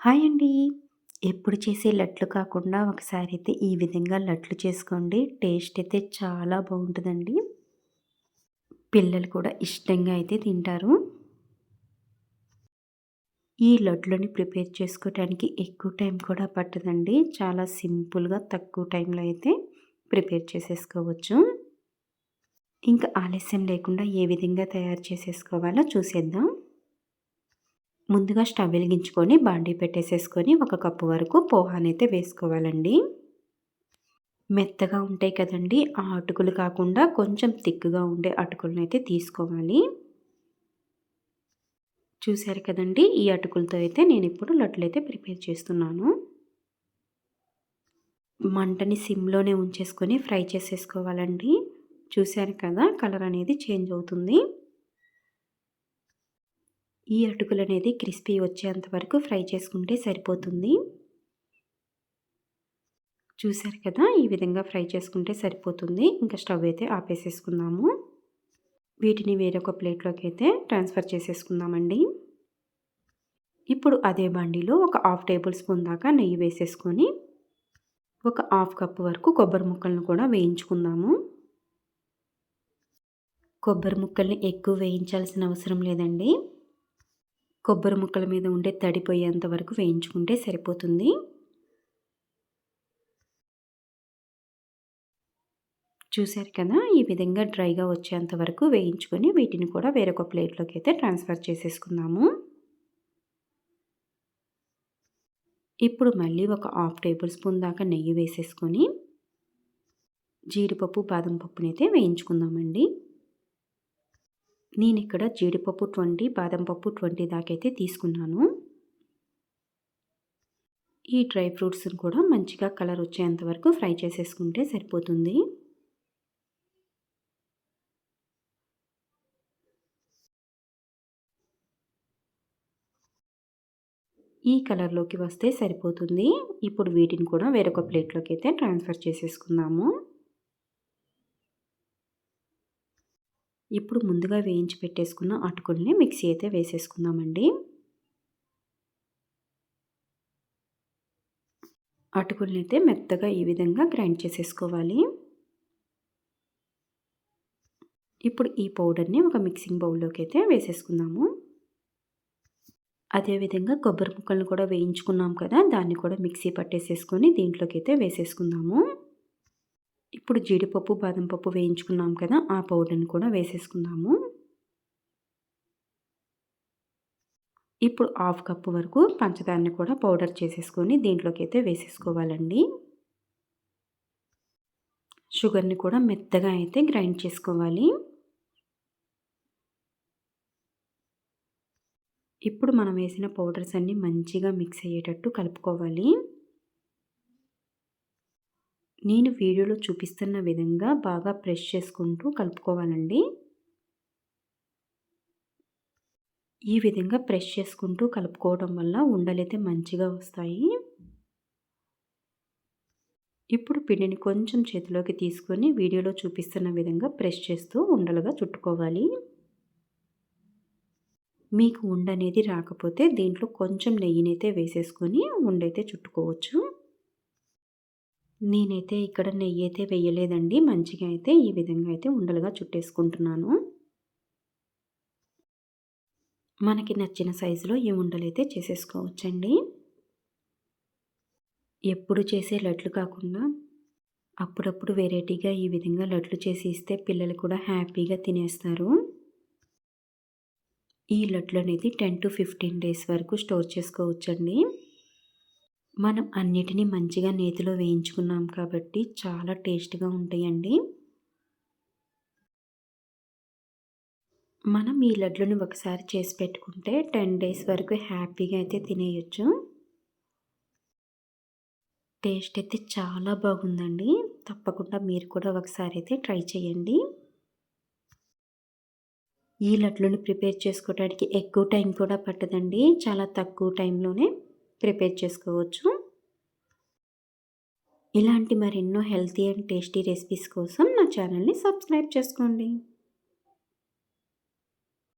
Hi అండి. ఎప్పుడు చేసే లట్లు కాకుండా ఒకసారి అయితే ఈ విధంగా లట్లు చేసుకోండి. టేస్ట్ అయితే చాలా బాగుంటుందండి. పిల్లలు కూడా ఇష్టంగా అయితే తింటారు. ఈ లడ్లని ప్రిపేర్ చేసుకోవడానికి ఎక్కువ టైం కూడా పట్టదండి. చాలా సింపుల్గా తక్కువ టైంలో అయితే ప్రిపేర్ చేసేసుకోవచ్చు. ఇంకా ఆలస్యం లేకుండా ఏ విధంగా తయారు చేసేసుకోవాలో చూసేద్దాం. ముందుగా స్టవ్ వెలిగించుకొని బాండీ పెట్టేసేసుకొని ఒక కప్పు వరకు పోహానైతే వేసుకోవాలండి. మెత్తగా ఉంటాయి కదండి ఆ అటుకులు కాకుండా కొంచెం తిక్కుగా ఉండే అటుకులను అయితే తీసుకోవాలి. చూశారు కదండి ఈ అటుకులతో అయితే నేను ఇప్పుడు లడ్లు అయితే ప్రిపేర్ చేస్తున్నాను. మంటని సిమ్లోనే ఉంచేసుకొని ఫ్రై చేసేసుకోవాలండి. చూశారు కదా కలర్ అనేది చేంజ్ అవుతుంది. ఈ అటుకులు అనేది క్రిస్పీ వచ్చేంత వరకు ఫ్రై చేసుకుంటే సరిపోతుంది. చూసారు కదా ఈ విధంగా ఫ్రై చేసుకుంటే సరిపోతుంది. ఇంకా స్టవ్ అయితే ఆపేసేసుకుందాము. వీటిని వేరొక ప్లేట్లోకి అయితే ట్రాన్స్ఫర్ చేసేసుకుందామండి. ఇప్పుడు అదే బండిలో ఒక హాఫ్ టేబుల్ స్పూన్ దాకా నెయ్యి వేసేసుకొని ఒక హాఫ్ కప్ వరకు కొబ్బరి ముక్కలను కూడా వేయించుకుందాము. కొబ్బరి ముక్కల్ని ఎక్కువ వేయించాల్సిన అవసరం లేదండి. కొబ్బరి ముక్కల మీద ఉండే తడిపోయేంత వరకు వేయించుకుంటే సరిపోతుంది. చూశారు కదా ఈ విధంగా డ్రైగా వచ్చేంత వరకు వేయించుకొని వీటిని కూడా వేరొక ప్లేట్లోకి అయితే ట్రాన్స్ఫర్ చేసేసుకుందాము. ఇప్పుడు మళ్ళీ ఒక హాఫ్ టేబుల్ స్పూన్ దాకా నెయ్యి వేసేసుకొని జీడిపప్పు బాదం పప్పునైతే వేయించుకుందామండి. నేను ఇక్కడ జీడిపప్పు ట్వంటీ బాదం పప్పు ట్వంటీ దాకైతే తీసుకున్నాను. ఈ డ్రై ఫ్రూట్స్ని కూడా మంచిగా కలర్ వచ్చేంత వరకు ఫ్రై చేసేసుకుంటే సరిపోతుంది. ఈ కలర్లోకి వస్తే సరిపోతుంది. ఇప్పుడు వీటిని కూడా వేరొక ప్లేట్లోకి అయితే ట్రాన్స్ఫర్ చేసేసుకుందాము. ఇప్పుడు ముందుగా వేయించి పెట్టేసుకున్న అటుకుల్ని మిక్సీ అయితే వేసేసుకుందామండి. అటుకుల్ని అయితే మెత్తగా ఈ విధంగా గ్రైండ్ చేసేసుకోవాలి. ఇప్పుడు ఈ పౌడర్ని ఒక మిక్సింగ్ బౌల్లోకి అయితే వేసేసుకుందాము. అదేవిధంగా కొబ్బరి ముక్కలను కూడా వేయించుకున్నాం కదా దాన్ని కూడా మిక్సీ పట్టేసేసుకొని దీంట్లోకి అయితే వేసేసుకుందాము. ఇప్పుడు జీడిపప్పు బాదం పప్పు వేయించుకున్నాం కదా ఆ పౌడర్ని కూడా వేసేసుకుందాము. ఇప్పుడు హాఫ్ కప్పు వరకు పంచదారని కూడా పౌడర్ చేసేసుకొని దీంట్లోకి అయితే వేసేసుకోవాలండి. షుగర్ని కూడా మెత్తగా అయితే గ్రైండ్ చేసుకోవాలి. ఇప్పుడు మనం వేసిన పౌడర్స్ అన్నీ మంచిగా మిక్స్ అయ్యేటట్టు కలుపుకోవాలి. నేను వీడియోలో చూపిస్తున్న విధంగా బాగా ప్రెస్ చేసుకుంటూ కలుపుకోవాలండి. ఈ విధంగా ప్రెస్ చేసుకుంటూ కలుపుకోవడం వల్ల ఉండలైతే మంచిగా వస్తాయి. ఇప్పుడు పిండిని కొంచెం చేతిలోకి తీసుకొని వీడియోలో చూపిస్తున్న విధంగా ప్రెస్ చేస్తూ ఉండలుగా చుట్టుకోవాలి. మీకు ఉండనేది రాకపోతే దీంట్లో కొంచెం నెయ్యినైతే వేసేసుకొని ఉండైతే చుట్టుకోవచ్చు. నేనైతే ఇక్కడ నెయ్యి అయితే వేయలేదండి. మంచిగా అయితే ఈ విధంగా అయితే ఉండలుగా చుట్టేసుకుంటున్నాను. మనకి నచ్చిన సైజులో ఈ ఉండలు అయితే చేసేసుకోవచ్చండి. ఎప్పుడు చేసే లడ్లు కాకుండా అప్పుడప్పుడు వెరైటీగా ఈ విధంగా లడ్లు చేసి ఇస్తే పిల్లలు కూడా హ్యాపీగా తినేస్తారు. ఈ లడ్లు అనేది టెన్ టు ఫిఫ్టీన్ డేస్ వరకు స్టోర్ చేసుకోవచ్చండి. మనం అన్నిటినీ మంచిగా నేతిలో వేయించుకున్నాం కాబట్టి చాలా టేస్ట్గా ఉంటాయండి. మనం ఈ లడ్లను ఒకసారి చేసి పెట్టుకుంటే టెన్ డేస్ వరకు హ్యాపీగా అయితే తినేయచ్చు. టేస్ట్ అయితే చాలా బాగుందండి. తప్పకుండా మీరు కూడా ఒకసారి అయితే ట్రై చేయండి. ఈ లడ్లను ప్రిపేర్ చేసుకోవడానికి ఎక్కువ టైం కూడా పట్టదండి. చాలా తక్కువ టైంలోనే ప్రిపేర్ చేసుకోవచ్చు. ఇలాంటి మరెన్నో హెల్తీ అండ్ టేస్టీ రెసిపీస్ కోసం నా ఛానల్ని సబ్స్క్రైబ్ చేసుకోండి.